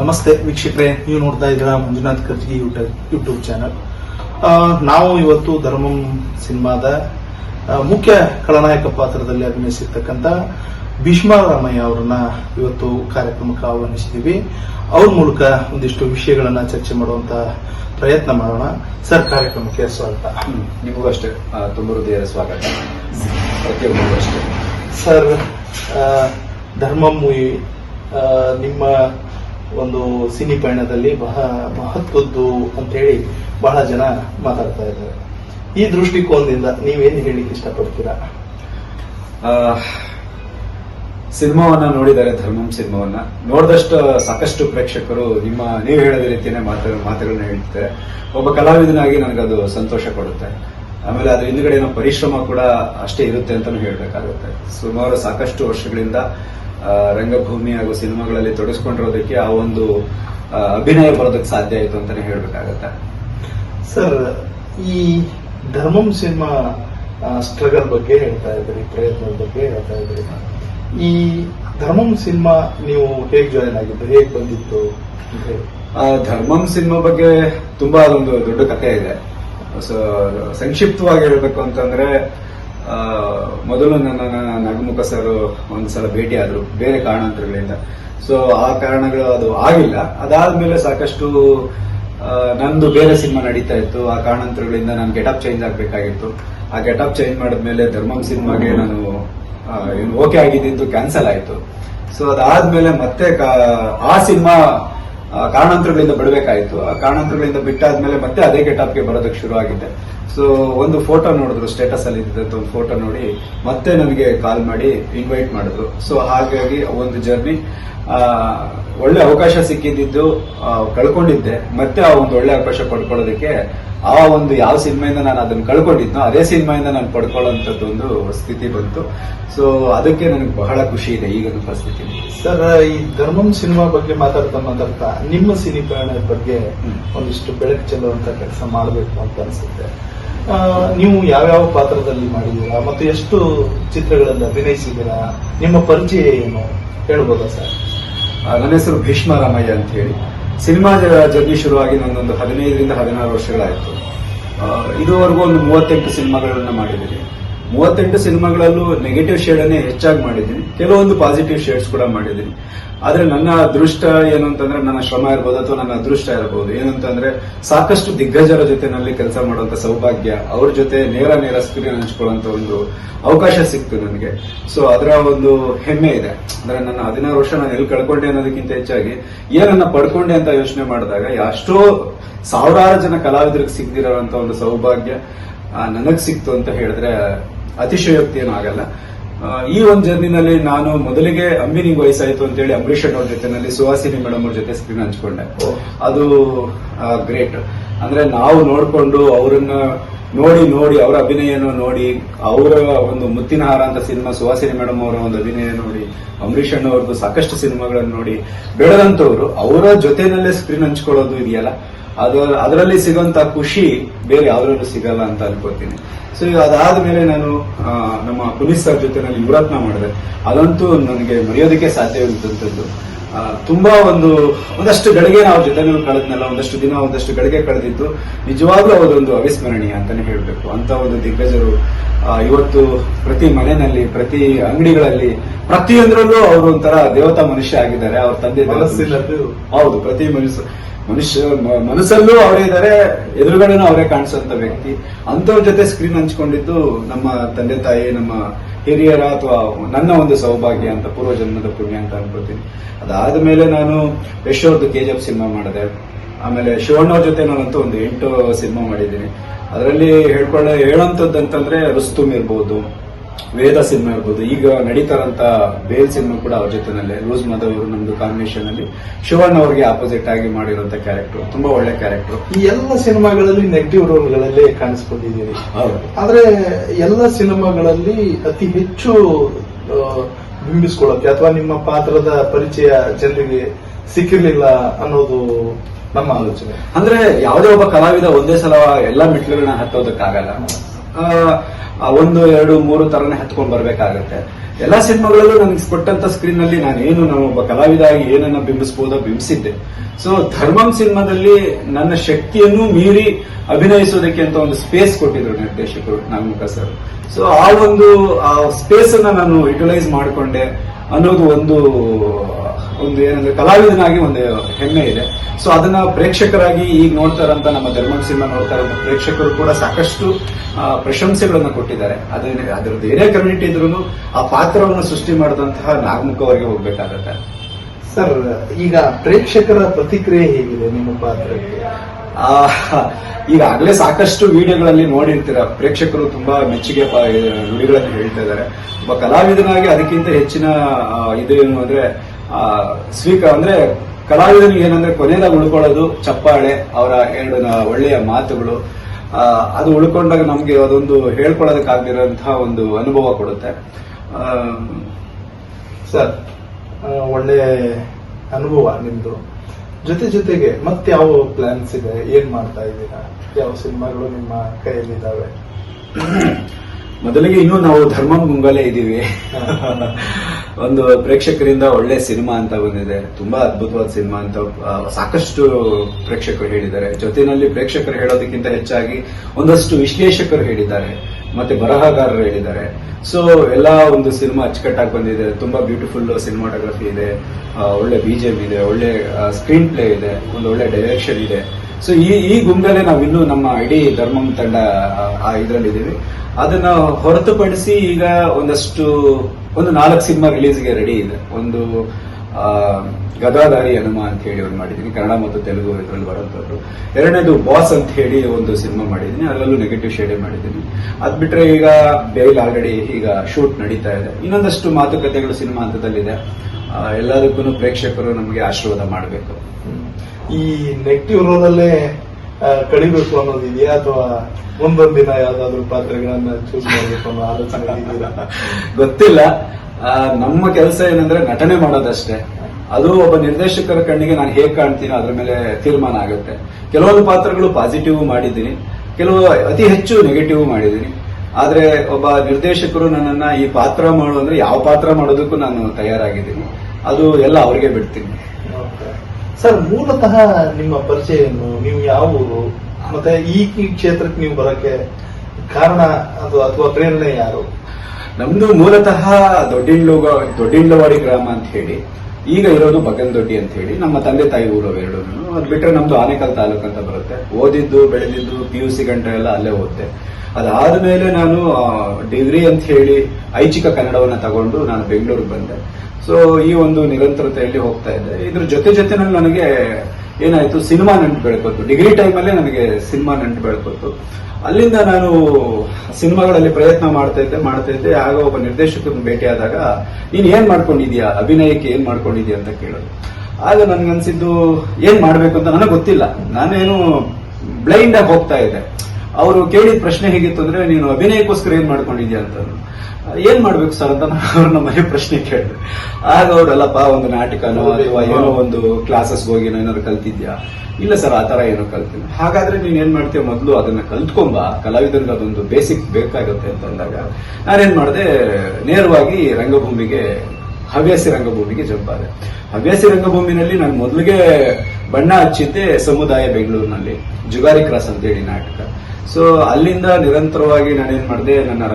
ನಮಸ್ತೆ ವೀಕ್ಷಕರೇ ನೀವು ನೋಡ್ತಾ ಇದ್ದೀರಾ Manjunath Karjigi YouTube YouTube channel ನಾವು ಇವತ್ತು ಧರ್ಮಂ ಸಿನಿಮಾದ ಮುಖ್ಯ ಖಳನಾಯಕ ಪಾತ್ರದಲ್ಲಿ ಅಭಿನಯಿಸಿರ್ತಕ್ಕಂಥ ಭೀಷ್ಮರಾಮಯ್ಯ ಅವರನ್ನ ಇವತ್ತು ಕಾರ್ಯಕ್ರಮಕ್ಕೆ ಆಹ್ವಾನಿಸಿದ್ದೀವಿ. ಅವ್ರ ಮೂಲಕ ಒಂದಿಷ್ಟು ವಿಷಯಗಳನ್ನ ಚರ್ಚೆ ಮಾಡುವಂತ ಪ್ರಯತ್ನ ಮಾಡೋಣ. ಸರ್ ಕಾರ್ಯಕ್ರಮಕ್ಕೆ ಸ್ವಾಗತ. ನಿಮಗೂ ಅಷ್ಟೇ. ತುಂಬ ಹೃದಯದ ಸ್ವಾಗತ. ಪ್ರತಿಯೊಬ್ಬರಿಗೂ ಅಷ್ಟೇ. ಸರ್ ಧರ್ಮಂ ಮೂವಿ ನಿಮ್ಮ ಒಂದು ಸಿನಿ ಪಯಣದಲ್ಲಿ ಬಹ ಮಹತ್ವದ್ದು ಅಂತೇಳಿ ಬಹಳ ಜನ ಮಾತಾಡ್ತಾ ಇದ್ದಾರೆ. ಈ ದೃಷ್ಟಿಕೋನದಿಂದ ನೀವೇನು ಹೇಳಿಕ್ಕೆ ಇಷ್ಟಪಡ್ತೀರಾ? ಸಿನಿಮಾವನ್ನ ನೋಡಿದ್ದಾರೆ, ಧರ್ಮಂ ಸಿನಿಮಾವನ್ನ. ನೋಡಿದಷ್ಟು ಸಾಕಷ್ಟು ಪ್ರೇಕ್ಷಕರು ನಿಮ್ಮ, ನೀವು ಹೇಳಿದ ರೀತಿಯೇ ಮಾತು ಮಾತುಗಳನ್ನ ಹೇಳ್ತಾರೆ. ಒಬ್ಬ ಕಲಾವಿದನಾಗಿ ನನಗದು ಸಂತೋಷ ಕೊಡುತ್ತೆ. ಆಮೇಲೆ ಅದ್ರ ಹಿಂದ್ಗಡೆ ಪರಿಶ್ರಮ ಕೂಡ ಅಷ್ಟೇ ಇರುತ್ತೆ ಅಂತಾನು ಹೇಳ್ಬೇಕಾಗುತ್ತೆ. ಸುಮಾರು ಸಾಕಷ್ಟು ವರ್ಷಗಳಿಂದ ರಂಗಭೂಮಿ ಹಾಗೂ ಸಿನಿಮಾಗಳಲ್ಲಿ ತೊಡಗಿಸ್ಕೊಂಡಿರೋದಕ್ಕೆ ಆ ಒಂದು ಅಭಿನಯ ಬರೋದಕ್ಕೆ ಸಾಧ್ಯ ಆಯಿತು ಅಂತಾನೆ ಹೇಳ್ಬೇಕಾಗತ್ತೆ. ಸರ್ ಈ ಧರ್ಮಂ ಸಿನಿಮಾ ಸ್ಟ್ರಗಲ್ ಬಗ್ಗೆ ಹೇಳ್ತಾ ಇದ್ದೀರಿ ಪ್ರಯತ್ನದ ಬಗ್ಗೆ ಹೇಳ್ತಾ ಇದ್ದೀರಿ. ಈ ಧರ್ಮಂ ಸಿನಿಮಾ ನೀವು ಹೇಗೆ ಜಾಯಿನ್ ಆಗಿದ್ದು ಹೇಗೆ ಬಂದಿತ್ತು ಆ, ಧರ್ಮಂ ಸಿನಿಮಾ ಬಗ್ಗೆ ತುಂಬಾ ಅದೊಂದು ದೊಡ್ಡ ಕಥೆ ಇದೆ. ಸೊ ಸಂಕ್ಷಿಪ್ತವಾಗಿ ಹೇಳ್ಬೇಕು ಅಂತಂದ್ರೆ ಮೊದಲು ನನ್ನ ನಗಮುಖ ಸರ್ ಒಂದ್ಸಲ ಭೇಟಿ ಆದ್ರು, ಬೇರೆ ಕಾರಣಾಂತರಗಳಿಂದ. ಸೊ ಆ ಕಾರಣಗಳು ಅದು ಆಗಿಲ್ಲ. ಅದಾದ್ಮೇಲೆ ಸಾಕಷ್ಟು ನಂದು ಬೇರೆ ಸಿನಿಮಾ ನಡೀತಾ ಇತ್ತು. ಆ ಕಾರಣಾಂತರಗಳಿಂದ ನಾನು ಗೆಟಪ್ ಚೇಂಜ್ ಆಗಬೇಕಾಗಿತ್ತು. ಆ ಗೆಟಪ್ ಚೇಂಜ್ ಮಾಡಿದ್ಮೇಲೆ ಧರ್ಮಂ ಸಿನಿಮಾಗೆ ನಾನು ಓಕೆ ಆಗಿದ್ದು ಕ್ಯಾನ್ಸಲ್ ಆಯಿತು. ಸೊ ಅದಾದ್ಮೇಲೆ ಮತ್ತೆ ಆ ಸಿನಿಮಾ ಕಾರಣಾಂತರಗಳಿಂದ ಬಿಡಬೇಕಾಯ್ತು. ಆ ಕಾರಣಾಂತರಗಳಿಂದ ಬಿಟ್ಟಾದ್ಮೇಲೆ ಮತ್ತೆ ಅದೇ ಗೆಟಪ್ಗೆ ಬರೋದಕ್ಕೆ ಶುರು ಆಗಿದೆ ಸೊ ಒಂದು ಫೋಟೋ ನೋಡಿದ್ರು ಸ್ಟೇಟಸ್ ಅಲ್ಲಿ ಇದ್ದಂತ ಒಂದು ಫೋಟೋ ನೋಡಿ ಮತ್ತೆ ನನಗೆ ಕಾಲ್ ಮಾಡಿ ಇನ್ವೈಟ್ ಮಾಡಿದ್ರು. ಸೊ ಹಾಗಾಗಿ ಒಂದು ಜರ್ನಿ ಒಳ್ಳೆ ಅವಕಾಶ ಸಿಕ್ಕಿದ್ದು ಕಳ್ಕೊಂಡಿದ್ದೆ. ಮತ್ತೆ ಆ ಒಂದು ಒಳ್ಳೆ ಅವಕಾಶ ಪಡ್ಕೊಳ್ಳೋದಕ್ಕೆ ಆ ಒಂದು ಯಾವ ಸಿನಿಮಾಯಿಂದ ನಾನು ಅದನ್ನು ಕಳ್ಕೊಂಡಿದ್ನೋ ಅದೇ ಸಿನಿಮಾಯಿಂದ ನಾನು ಪಡ್ಕೊಳ್ಳೋಂಥದ್ದು ಒಂದು ಸ್ಥಿತಿ ಬಂತು. ಸೊ ಅದಕ್ಕೆ ನನಗೆ ಬಹಳ ಖುಷಿ ಇದೆ ಈಗಿನ ಪರಿಸ್ಥಿತಿ. ಸರ್ ಈ ಧರ್ಮಂ ಸಿನಿಮಾ ಬಗ್ಗೆ ಮಾತಾಡ್ತಾ ಮಾತಾಡ್ತಾ ನಿಮ್ಮ ಸಿನಿ ಪ್ರಯಾಣದ ಬಗ್ಗೆ ಒಂದಿಷ್ಟು ಬೆಳಕು ಚೆಲ್ಲುವಂತ ಕೆಲಸ ಮಾಡಬೇಕು ಅಂತ ಅನ್ಸುತ್ತೆ. ನೀವು ಯಾವ್ಯಾವ ಪಾತ್ರದಲ್ಲಿ ಮಾಡಿದ್ದೀರಾ ಮತ್ತು ಎಷ್ಟು ಚಿತ್ರಗಳಲ್ಲಿ ಅಭಿನಯಿಸಿದ್ದೀರಾ? ನಿಮ್ಮ ಪರಿಚಯ ಏನು? ಹೇಳ್ಬೋದಾ ಸರ್? ನನ್ನ ಹೆಸರು ಭೀಷ್ಮ ರಾಮಯ್ಯ ಅಂತ ಹೇಳಿ. ಸಿನಿಮಾ ಜರ್ನಿ ಶುರುವಾಗಿ ನನ್ನೊಂದು ಹದಿನೈದರಿಂದ ಹದಿನಾರು ವರ್ಷಗಳಾಯಿತು. ಇದುವರೆಗೂ ಒಂದು ಮೂವತ್ತೆಂಟು ಸಿನಿಮಾಗಳನ್ನು ಮಾಡಿದ್ದೀನಿ. ಮೂವತ್ತೆಂಟು ಸಿನಿಮಾಗಳಲ್ಲೂ ನೆಗೆಟಿವ್ ಶೇಡ್ ಅನ್ನೇ ಹೆಚ್ಚಾಗಿ ಮಾಡಿದ್ದೀನಿ. ಕೆಲವೊಂದು ಪಾಸಿಟಿವ್ ಶೇಡ್ಸ್ ಕೂಡ ಮಾಡಿದ್ದೀನಿ. ಆದ್ರೆ ನನ್ನ ಅದೃಷ್ಟ ಏನು ಅಂತಂದ್ರೆ ನನ್ನ ಶ್ರಮ ಇರ್ಬೋದು ಅಥವಾ ನನ್ನ ಅದೃಷ್ಟ ಇರಬಹುದು ಏನಂತಂದ್ರೆ ಸಾಕಷ್ಟು ದಿಗ್ಗಜರ ಜೊತೆನಲ್ಲಿ ಕೆಲಸ ಮಾಡುವಂತ ಸೌಭಾಗ್ಯ, ಅವ್ರ ಜೊತೆ ನೇರ ನೇರ ಸ್ಕ್ರೀನ್ ಹಂಚ್ಕೊಳ್ಳುವಂತ ಒಂದು ಅವಕಾಶ ಸಿಕ್ತು ನನಗೆ. ಸೊ ಅದರ ಒಂದು ಹೆಮ್ಮೆ ಇದೆ. ಅಂದ್ರೆ ನನ್ನ ಹದಿನಾರು ವರ್ಷ ನಾನು ಎಲ್ಲಿ ಕಳ್ಕೊಂಡೆ ಅನ್ನೋದಕ್ಕಿಂತ ಹೆಚ್ಚಾಗಿ, ಏನನ್ನ ಪಡ್ಕೊಂಡೆ ಅಂತ ಯೋಚನೆ ಮಾಡಿದಾಗ, ಎಷ್ಟೋ ಸಾವಿರಾರು ಜನ ಕಲಾವಿದರಿಗೆ ಸಿಗ್ದಿರೋ ಒಂದು ಸೌಭಾಗ್ಯ ನನಗ್ ಸಿಕ್ತು ಅಂತ ಹೇಳಿದ್ರೆ ಅತಿಶಯೋಕ್ತಿ ಆಗಲ್ಲ. ಈ ಒಂದು ಜರ್ನಿನಲ್ಲಿ ನಾನು ಮೊದಲಿಗೆ ಅಂಬಿನಿಗೆ ವಯಸ್ಸಾಯ್ತು ಅಂತ ಹೇಳಿ ಅಂಬರೀಷ್ ಅವ್ರ ಜೊತೆನಲ್ಲಿ ಸುಹಾಸಿನಿ ಮೇಡಮ್ ಅವ್ರ ಜೊತೆ ಸ್ಕ್ರೀನ್ ಹಂಚ್ಕೊಂಡೆ. ಅದು ಗ್ರೇಟ್. ಅಂದ್ರೆ ನಾವು ನೋಡ್ಕೊಂಡು ಅವರನ್ನ ನೋಡಿ ನೋಡಿ, ಅವರ ಅಭಿನಯನ ನೋಡಿ, ಅವರ ಒಂದು ಮುತ್ತಿನ ಹಾರ ಅಂತ ಸಿನಿಮಾ ಸುಹಾಸಿನಿ ಮೇಡಮ್ ಅವರ ಒಂದು ಅಭಿನಯ ನೋಡಿ ಅಂಬರೀಷ್ ಅಣ್ಣವ್ರದ್ದು ಸಾಕಷ್ಟು ಸಿನಿಮಾಗಳನ್ನು ನೋಡಿ ಬೆಳೆದಂತವ್ರು ಅವರ ಜೊತೆನಲ್ಲೇ ಸ್ಕ್ರೀನ್ ಹಂಚ್ಕೊಳ್ಳೋದು ಇದೆಯಲ್ಲ? ಅದು ಅದರಲ್ಲಿ ಸಿಗೋಂತ ಖುಷಿ ಬೇರೆ ಯಾವ್ದ್ರಲ್ಲೂ ಸಿಗಲ್ಲ ಅಂತ ಅನ್ಕೋತೀನಿ ಸೊ ಅದಾದ ಮೇಲೆ ನಾನು ನಮ್ಮ ಪೊಲೀಸ್ ಸರ್ ಜೊತೆ ನಾನು ಯುವರತ್ನ ಮಾಡಿದೆ. ಅದಂತೂ ನನಗೆ ಮರೆಯೋದಕ್ಕೆ ಸಾಧ್ಯವಿದ್ದಂಥದ್ದು ತುಂಬಾ ಒಂದು ಒಂದಷ್ಟು ಗಳಿಗೆ ನಾವು ಜೊತೆನಲ್ಲಿ ಕಳೆದ್ನಲ್ಲ ಒಂದಷ್ಟು ದಿನ ಒಂದಷ್ಟು ಗಳಿಗೆ ಕಳೆದಿದ್ದು ನಿಜವಾಗ್ಲೂ ಅವರೊಂದು ಅವಿಸ್ಮರಣೀಯ ಅಂತಾನೆ ಹೇಳ್ಬೇಕು. ಅಂತ ಒಂದು ದಿಗ್ಗಜರು ಇವತ್ತು ಪ್ರತಿ ಮನೆಯಲ್ಲಿ ಪ್ರತಿ ಅಂಗಡಿಗಳಲ್ಲಿ ಪ್ರತಿಯೊಂದರಲ್ಲೂ ಅವರು ಒಂಥರ ದೇವತಾ ಮನುಷ್ಯ ಆಗಿದ್ದಾರೆ. ಅವ್ರ ತಂದೆ ಹೌದು ಪ್ರತಿ ಮನುಷ್ಯ. ಮನುಷ್ಯ ಮನಸ್ಸಲ್ಲೂ ಅವರೇ ಇದ್ದಾರೆ, ಎದುರುಗಡೆನೂ ಅವರೇ ಕಾಣಿಸುವಂತ ವ್ಯಕ್ತಿ. ಅಂತವ್ರ ಜೊತೆ ಸ್ಕ್ರೀನ್ ಹಂಚ್ಕೊಂಡಿದ್ದು ನಮ್ಮ ತಂದೆ ತಾಯಿ, ನಮ್ಮ ಹಿರಿಯರ ಅಥವಾ ನನ್ನ ಒಂದು ಸೌಭಾಗ್ಯ ಅಂತ ಪೂರ್ವ ಜನ್ಮದ ಪುಣ್ಯ ಅಂತ ಅನ್ಕೋತೀನಿ ಅದಾದ ಮೇಲೆ ನಾನು ಯಶ್ ಅವ್ರದ್ದು ಕೆ ಜಿ ಎಫ್ ಸಿನಿಮಾ ಮಾಡಿದೆ. ಆಮೇಲೆ ಶಿವಣ್ಣ ಜೊತೆ ನಾನಂತೂ ಒಂದು ಎಂಟು ಸಿನಿಮಾ ಮಾಡಿದ್ದೀನಿ. ಅದರಲ್ಲಿ ಹೇಳ್ಕೊಳ್ಳೋ ಹೇಳೋಂಥದ್ದು ಅಂತಂದ್ರೆ ರುಸ್ತುಮ್ ಇರ್ಬೋದು. ವೇದ ಸಿನಿಮಾ ಇರ್ಬೋದು ಈಗ ನಡೀತಾರಂತ ಬೇಲ್ ಸಿನಿಮಾ ಕೂಡ ಅವ್ರ ಜೊತೆನಲ್ಲೇ. ಲೂಸ್ ಮಾಧವ್ ಅವರು ನಮ್ದು ಕಾಂಬಿನೇಷನ್ ಅಲ್ಲಿ ಶಿವಣ್ಣ ಅವರಿಗೆ ಆಪೋಸಿಟ್ ಆಗಿ ಮಾಡಿರುವಂತ ಕ್ಯಾರೆಕ್ಟರ್ ತುಂಬಾ ಒಳ್ಳೆ ಕ್ಯಾರೆಕ್ಟರ್ ಈ ಎಲ್ಲ ಸಿನಿಮಾಗಳಲ್ಲಿ ನೆಗೆಟಿವ್ ರೋಲ್ಗಳಲ್ಲೇ ಕಾಣಿಸ್ಕೊಂಡಿದ್ದೀರಿ. ಹೌದು. ಆದ್ರೆ ಎಲ್ಲ ಸಿನಿಮಾಗಳಲ್ಲಿ ಅತಿ ಹೆಚ್ಚು ಬಿಂಬಿಸ್ಕೊಳ್ಳೋಕೆ ಅಥವಾ ನಿಮ್ಮ ಪಾತ್ರದ ಪರಿಚಯ ಜನರಿಗೆ ಸಿಕ್ಕಿರ್ಲಿಲ್ಲ ಅನ್ನೋದು ನಮ್ಮ ಆಲೋಚನೆ. ಅಂದ್ರೆ ಯಾವುದೇ ಒಬ್ಬ ಕಲಾವಿದ ಒಂದೇ ಸಲ ಎಲ್ಲಾ ಮೆಟ್ಲುಗಳನ್ನ ಹತ್ತೋದಕ್ಕಾಗಲ್ಲ. ಒಂದು, ಎರಡು, ಮೂರು ತರನೇ ಹತ್ಕೊಂಡ್ ಬರ್ಬೇಕಾಗತ್ತೆ. ಎಲ್ಲಾ ಸಿನಿಮಾಗಳಲ್ಲೂ ನನಗೆ ಕೊಟ್ಟಂತ ಸ್ಕ್ರೀನ್ನಲ್ಲಿ ನಾನೇನು ನಾನು ಒಬ್ಬ ಕಲಾವಿದ ಆಗಿ ಏನನ್ನ ಬಿಂಬಿಸಬಹುದೋ ಬಿಂಬಿಸಿದ್ದೆ. ಸೊ ಧರ್ಮಂ ಸಿನಿಮಾದಲ್ಲಿ ನನ್ನ ಶಕ್ತಿಯನ್ನು ಮೀರಿ ಅಭಿನಯಿಸೋದಕ್ಕೆ ಅಂತ ಒಂದು ಸ್ಪೇಸ್ ಕೊಟ್ಟಿದ್ರು ನಿರ್ದೇಶಕರು ನಾಗಮುಖ ಸರ್ ಸೊ ಆ ಒಂದು ಸ್ಪೇಸ್ ಅನ್ನ ನಾನು ಯುಟಿಲೈಸ್ ಮಾಡಿಕೊಂಡೆ ಅನ್ನೋದು ಒಂದು ಒಂದು ಏನಂದ್ರೆ ಕಲಾವಿದನಾಗಿ ಒಂದು ಹೆಮ್ಮೆ ಇದೆ. ಸೊ ಅದನ್ನ ಪ್ರೇಕ್ಷಕರಾಗಿ ಈಗ ನೋಡ್ತಾರಂತ ನಮ್ಮ ಧರ್ಮಂ ಸಿನಿಮಾ ನೋಡ್ತಾ ಇರೋ ಪ್ರೇಕ್ಷಕರು ಕೂಡ ಸಾಕಷ್ಟು ಪ್ರಶಂಸೆಗಳನ್ನು ಕೊಟ್ಟಿದ್ದಾರೆ. ಅದೇ ಅದ್ರದ್ದು ಏನೇ ಕಮ್ಯುನಿಟಿ ಇದ್ರೂ ಆ ಪಾತ್ರವನ್ನು ಸೃಷ್ಟಿ ಮಾಡಿದಂತಹ ನಾಗಮುಖ ಅವರಿಗೆ ಹೋಗ್ಬೇಕಾಗತ್ತೆ. ಸರ್ ಈಗ ಪ್ರೇಕ್ಷಕರ ಪ್ರತಿಕ್ರಿಯೆ ಹೇಗಿದೆ ನಿಮ್ಮ ಪಾತ್ರಕ್ಕೆ? ಆ, ಈಗಾಗಲೇ ಸಾಕಷ್ಟು ವಿಡಿಯೋಗಳಲ್ಲಿ ನೋಡಿರ್ತೀರ ಪ್ರೇಕ್ಷಕರು ತುಂಬಾ ಮೆಚ್ಚುಗೆ ನುಡಿಗಳನ್ನು ಹೇಳ್ತಾ ಇದ್ದಾರೆ. ಒಬ್ಬ ಕಲಾವಿದನಾಗಿ ಅದಕ್ಕಿಂತ ಹೆಚ್ಚಿನ ಇದೆ ಇದು ಏನು ಅಂದ್ರೆ ಸ್ವೀಕ ಅಂದ್ರೆ ಕಲಾವಿದನಿಗೆ ಏನಂದ್ರೆ ಕೊನೆಯದಾಗ ಉಳ್ಕೊಳ್ಳೋದು ಚಪ್ಪಾಳೆ ಅವರ ಎರಡು ಒಳ್ಳೆಯ ಮಾತುಗಳು. ಅದು ಉಳ್ಕೊಂಡಾಗ ನಮಗೆ ಅದೊಂದು ಹೇಳ್ಕೊಳ್ಳೋದಕ್ಕಾಗದಿರೋಂತಹ ಒಂದು ಅನುಭವ ಕೊಡುತ್ತೆ. ಸರ್ ಒಳ್ಳೆ ಅನುಭವ ನಿಮ್ದು. ಜೊತೆ ಜೊತೆಗೆ ಮತ್ತೆ ಯಾವ ಪ್ಲಾನ್ಸ್ ಇದೆ? ಏನ್ ಮಾಡ್ತಾ ಇದ್ದೀರಾ? ಯಾವ ಸಿನಿಮಾಗಳು ನಿಮ್ಮ ಕೈಯಲ್ಲಿದ್ದಾವೆ? ಮೊದಲಿಗೆ ಇನ್ನೂ ನಾವು ಧರ್ಮ ಮುಂಗಲೇ ಇದ್ದೀವಿ. ಒಂದು ಪ್ರೇಕ್ಷಕರಿಂದ ಒಳ್ಳೆ ಸಿನಿಮಾ ಅಂತ ಬಂದಿದೆ. ತುಂಬಾ ಅದ್ಭುತವಾದ ಸಿನಿಮಾ ಅಂತ ಸಾಕಷ್ಟು ಪ್ರೇಕ್ಷಕರು ಹೇಳಿದ್ದಾರೆ. ಜೊತೆಯಲ್ಲಿ ಪ್ರೇಕ್ಷಕರು ಹೇಳೋದಕ್ಕಿಂತ ಹೆಚ್ಚಾಗಿ ಒಂದಷ್ಟು ವಿಶ್ಲೇಷಕರು ಹೇಳಿದ್ದಾರೆ. ಮತ್ತೆ ಬರಹಗಾರರು ಹೇಳಿದ್ದಾರೆ. ಸೊ ಎಲ್ಲ ಒಂದು ಸಿನಿಮಾ ಅಚ್ಚುಕಟ್ಟಾಗಿ ಬಂದಿದೆ. ತುಂಬಾ ಬ್ಯೂಟಿಫುಲ್ ಸಿನಿಮಾಟೋಗ್ರಫಿ ಇದೆ. ಒಳ್ಳೆ ಬಿ ಇದೆ, ಒಳ್ಳೆ ಸ್ಕ್ರೀನ್ ಪ್ಲೇ ಇದೆ, ಒಂದು ಒಳ್ಳೆ ಡೈರೆಕ್ಷನ್ ಇದೆ. ಸೊ ಈ ಈ ಗುಂಪಲ್ಲೇ ನಾವು ಇನ್ನೂ ನಮ್ಮ ಇಡೀ ಧರ್ಮಂ ತಂಡ, ಆ ಇದರಲ್ಲಿದ್ದೀವಿ. ಅದನ್ನ ಹೊರತುಪಡಿಸಿ ಈಗ ಒಂದಷ್ಟು, ಒಂದು ನಾಲ್ಕು ಸಿನಿಮಾ ರಿಲೀಸ್ಗೆ ರೆಡಿ ಇದೆ. ಒಂದು ಗದಾಧಾರಿ ಹನುಮ ಅಂತ ಹೇಳಿ ಒಂದು ಮಾಡಿದ್ದೀನಿ. ಕನ್ನಡ ಮತ್ತು ತೆಲುಗು ಇದರಲ್ಲಿ ಬರೋಂಥದ್ದು ಎರಡನೇದು ಬಾಸ್ ಅಂತ ಹೇಳಿ ಒಂದು ಸಿನಿಮಾ ಮಾಡಿದ್ದೀನಿ. ಅದರಲ್ಲೂ ನೆಗೆಟಿವ್ ಶೇಡೇ ಮಾಡಿದ್ದೀನಿ. ಅದು ಬಿಟ್ಟರೆ ಈಗ ಬೇಲ್ ಆಲ್ರೆಡಿ ಈಗ ಶೂಟ್ ನಡೀತಾ ಇದೆ. ಇನ್ನೊಂದಷ್ಟು ಮಾತುಕತೆಗಳು ಸಿನಿಮಾ ಹಂತದಲ್ಲಿದೆ. ಎಲ್ಲದಕ್ಕೂ ಪ್ರೇಕ್ಷಕರು ನಮಗೆ ಆಶೀರ್ವಾದ ಮಾಡಬೇಕು. ಈ ನೆಗೆಟಿವ್ ರೋಲಲ್ಲೇ ಕಡಿಬೇಕು ಅನ್ನೋದು ಇದೆಯಾ? ಅಥವಾ ಒಂದೊಂದಿನ ದಿನ ಯಾವ್ದಾದ್ರು ಪಾತ್ರಗಳನ್ನ ಚೂಸ್ ಮಾಡಬೇಕು ಅನ್ನೋ ಆಲೋಚನೆ ಗೊತ್ತಿಲ್ಲ. ನಮ್ಮ ಕೆಲಸ ಏನಂದ್ರೆ ನಟನೆ ಮಾಡೋದಷ್ಟೇ. ಅದು ಒಬ್ಬ ನಿರ್ದೇಶಕರ ಕಣ್ಣಿಗೆ ನಾನು ಹೇಗೆ ಕಾಣ್ತೀನಿ ಅದ್ರ ಮೇಲೆ ತೀರ್ಮಾನ ಆಗುತ್ತೆ. ಕೆಲವೊಂದು ಪಾತ್ರಗಳು ಪಾಸಿಟಿವ್ ಮಾಡಿದ್ದೀನಿ, ಕೆಲವು ಅತಿ ಹೆಚ್ಚು ನೆಗೆಟಿವ್ ಮಾಡಿದ್ದೀನಿ. ಆದ್ರೆ ಒಬ್ಬ ನಿರ್ದೇಶಕರು ನನ್ನನ್ನ ಈ ಪಾತ್ರ ಮಾಡು ಅಂದ್ರೆ ಯಾವ ಪಾತ್ರ ಮಾಡೋದಕ್ಕೂ ನಾನು ತಯಾರಾಗಿದ್ದೀನಿ. ಅದು ಎಲ್ಲ ಅವ್ರಿಗೆ ಬಿಡ್ತೀನಿ. ಸರ್, ಮೂಲತಃ ನಿಮ್ಮ ಪರಿಚಯ ನೀವು ಯಾವ ಊರು? ಮತ್ತೆ ಈ ಕ್ಷೇತ್ರಕ್ಕೆ ನೀವು ಬರಕ್ಕೆ ಕಾರಣ ಅದು ಅಥವಾ ಪ್ರೇರಣೆ ಯಾರು? ನಮ್ದು ಮೂಲತಃ ದೊಡ್ಡಿಂಡ್ಲು ದೊಡ್ಡಿಂಡ್ಲವಾಡಿ ಗ್ರಾಮ ಅಂತ ಹೇಳಿ, ಈಗ ಇರೋದು ಬಗನ್ದೊಡ್ಡಿ ಅಂತ ಹೇಳಿ, ನಮ್ಮ ತಂದೆ ತಾಯಿ ಊರು ಎರಡು. ಅದು ಬಿಟ್ರೆ ನಮ್ದು ಆನೇಕಲ್ ತಾಲೂಕು ಅಂತ ಬರುತ್ತೆ. ಓದಿದ್ದು, ಬೆಳೆದಿದ್ದು ಪಿ ಯು ಸಿ ಗಂಟೆ ಎಲ್ಲ ಅಲ್ಲೇ ಓದಿದೆ. ಅದಾದ ಮೇಲೆ ನಾನು ಡಿಗ್ರಿ ಅಂತ ಹೇಳಿ, ಐಚ್ಛಿಕ ಕನ್ನಡವನ್ನ ತಗೊಂಡು ನಾನು ಬೆಂಗಳೂರಿಗೆ ಬಂದೆ. ಸೊ ಈ ಒಂದು ನಿರಂತರತೆಯಲ್ಲಿ ಹೋಗ್ತಾ ಇದೆ. ಇದ್ರ ಜೊತೆ ಜೊತೆನಲ್ಲಿ ನನಗೆ ಏನಾಯ್ತು, ಸಿನಿಮಾ ನಂಟು ಬೆಳ್ಕೊತು ಡಿಗ್ರಿ ಟೈಮಲ್ಲೇ ನನಗೆ ಸಿನಿಮಾ ನಂಟು ಬೆಳ್ಕೊತು ಅಲ್ಲಿಂದ ನಾನು ಸಿನಿಮಾಗಳಲ್ಲಿ ಪ್ರಯತ್ನ ಮಾಡ್ತಾ ಇದ್ದೆ ಮಾಡ್ತಾ ಇದ್ದೆ. ಆಗ ಒಬ್ಬ ನಿರ್ದೇಶಕರನ್ನ ಭೇಟಿಯಾದಾಗ, ನೀನ್ ಏನ್ ಮಾಡ್ಕೊಂಡಿದ್ಯಾ? ಅಭಿನಯಕ್ಕೆ ಏನ್ ಮಾಡ್ಕೊಂಡಿದ್ಯಾ ಅಂತ ಕೇಳೋದು ಆಗ ನನ್ಗನ್ಸಿದ್ದು, ಏನ್ ಮಾಡ್ಬೇಕು ಅಂತ ನನಗೆ ಗೊತ್ತಿಲ್ಲ. ನಾನೇನು ಬ್ಲೈಂಡ್ ಆಗಿ ಹೋಗ್ತಾ ಇದ್ದೆ. ಅವರು ಕೇಳಿದ ಪ್ರಶ್ನೆ ಹೇಗಿತ್ತು ಅಂದ್ರೆ, ನೀನು ಅಭಿನಯಕ್ಕೋಸ್ಕರ ಏನ್ ಮಾಡ್ಕೊಂಡಿದ್ಯಾ? ಅಂತ ಏನ್ ಮಾಡ್ಬೇಕು ಸರ್? ಅಂತ ನಾನು ಅವ್ರನ್ನ ಮನೆ ಪ್ರಶ್ನೆ ಕೇಳಿದೆ. ಆಗ ಅವರಲ್ಲಪ್ಪ ಒಂದು ನಾಟಕನೋ ಅಥವಾ ಏನೋ ಒಂದು ಕ್ಲಾಸಸ್ ಹೋಗಿ ಏನಾದ್ರು ಕಲ್ತಿದ್ಯಾ? ಇಲ್ಲ ಸರ್, ಆ ತರ ಏನೋ ಕಲ್ತೀನಿ ಹಾಗಾದ್ರೆ ನೀನ್ ಏನ್ ಮಾಡ್ತೀಯ ಮೊದಲು ಅದನ್ನ ಕಲ್ತ್ಕೊಂಬ ಕಲಾವಿದರಿಗೆ ಅದೊಂದು ಬೇಸಿಕ್ ಬೇಕಾಗುತ್ತೆ, ಅಂತ ಅಂದಾಗ, ನಾನೇನ್ ಮಾಡಿದೆ, ನೇರವಾಗಿ ರಂಗಭೂಮಿಗೆ, ಹವ್ಯಾಸಿ ರಂಗಭೂಮಿಗೆ ಜಂಪ್ ಆದೆ. ಹವ್ಯಾಸಿ ರಂಗಭೂಮಿನಲ್ಲಿ ನಾನು ಮೊದಲಿಗೆ ಬಣ್ಣ ಹಚ್ಚಿದ್ದೆ ಸಮುದಾಯ ಬೆಂಗಳೂರಿನಲ್ಲಿ. ಜುಗಾರಿ ಕ್ರಾಸ್ ಅಂತೇಳಿ ನಾಟಕ. ಸೊ ಅಲ್ಲಿಂದ ನಿರಂತರವಾಗಿ ನಾನೇನ್ ಮಾಡಿದೆ ನನ್ನ